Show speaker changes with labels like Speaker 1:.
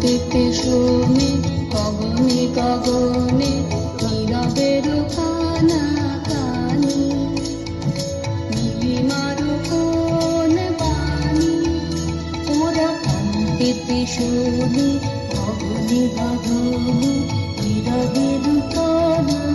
Speaker 1: শান্তিতে সুমি, অগ্নি গগনে, নীরবের কানা কানি নীলিমার কোন বাণী ওরা শান্তিতে সুমি, অগ্নি গগনে, নীরবের কানা